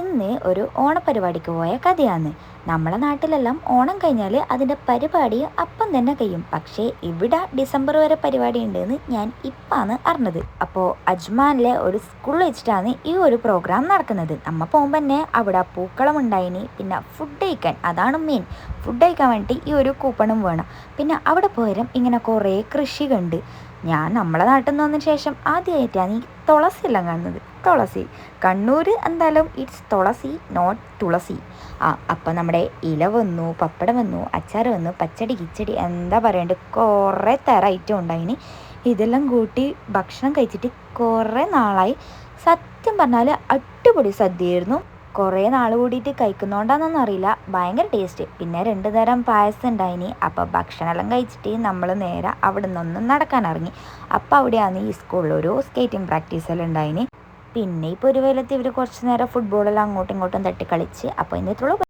ഇന്ന് ഒരു ഓണപരിപാടിക്ക് പോയ കഥയാണ്. നമ്മളെ നാട്ടിലെല്ലാം ഓണം കഴിഞ്ഞാൽ അതിന്റെ പരിപാടി അപ്പം തന്നെ കഴിയും. പക്ഷേ ഇവിടെ ഡിസംബർ വരെ പരിപാടി ഉണ്ടെന്ന് ഞാൻ ഇപ്പാണ് അറിഞ്ഞത്. അപ്പോൾ അജ്മാനിലെ ഒരു സ്കൂളിൽ വെച്ചിട്ടാണ് ഈ ഒരു പ്രോഗ്രാം നടക്കുന്നത്. നമ്മൾ പോകുമ്പോൾ തന്നെ അവിടെ പൂക്കളം ഉണ്ടായിനി പിന്നെ ഫുഡ് കഴിക്കാൻ. അതാണ് മെയിൻ ഫുഡ് കഴിക്കാൻ വേണ്ടി ഈ ഒരു കൂപ്പണും വേണം. പിന്നെ അവിടെ പോയാലും ഇങ്ങനെ കുറേ കൃഷി കണ്ട് ഞാൻ നമ്മളെ നാട്ടിൽ നിന്ന് വന്നതിന് ശേഷം ആദ്യമായിട്ടാണ് ഈ തുളസി എല്ലാം കാണുന്നത്. തുളസി. കണ്ണൂർ എന്തായാലും ഇറ്റ്സ് തുളസി നോട്ട് തുളസി. ആ അപ്പം നമ്മുടെ ഇല വന്നു പപ്പടം വന്നു അച്ചാർ വന്നു പച്ചടി കിച്ചടി എന്താ പറയണ്ടത് കുറേ തരം ഐറ്റം ഉണ്ടായിന്. ഇതെല്ലാം കൂട്ടി ഭക്ഷണം കഴിച്ചിട്ട് കുറേ നാളായി. സത്യം പറഞ്ഞാൽ അടിപൊളി സദ്യയായിരുന്നു. കുറേ നാൾ കൂടിയിട്ട് കഴിക്കുന്നോണ്ടാന്നൊന്നും അറിയില്ല. ഭയങ്കര ടേസ്റ്റ്. പിന്നെ രണ്ട് തരം പായസം ഉണ്ടായിനി. അപ്പോൾ ഭക്ഷണമെല്ലാം കഴിച്ചിട്ട് നമ്മൾ നേരെ അവിടെ നിന്നൊന്നും നടക്കാൻ ഇറങ്ങി അപ്പോൾ അവിടെയാണ് ഈ സ്കൂളിൽ ഒരു സ്കേറ്റിംഗ് പ്രാക്ടീസ് എല്ലാം ഉണ്ടായിനി. പിന്നെ ഒരു വെയിലത്ത് ഇവർ കുറച്ച് നേരം ഫുട്ബോളെല്ലാം അങ്ങോട്ടും ഇങ്ങോട്ടും തട്ടി കളിച്ച് അപ്പോൾ ഇന്നത്തുള്ള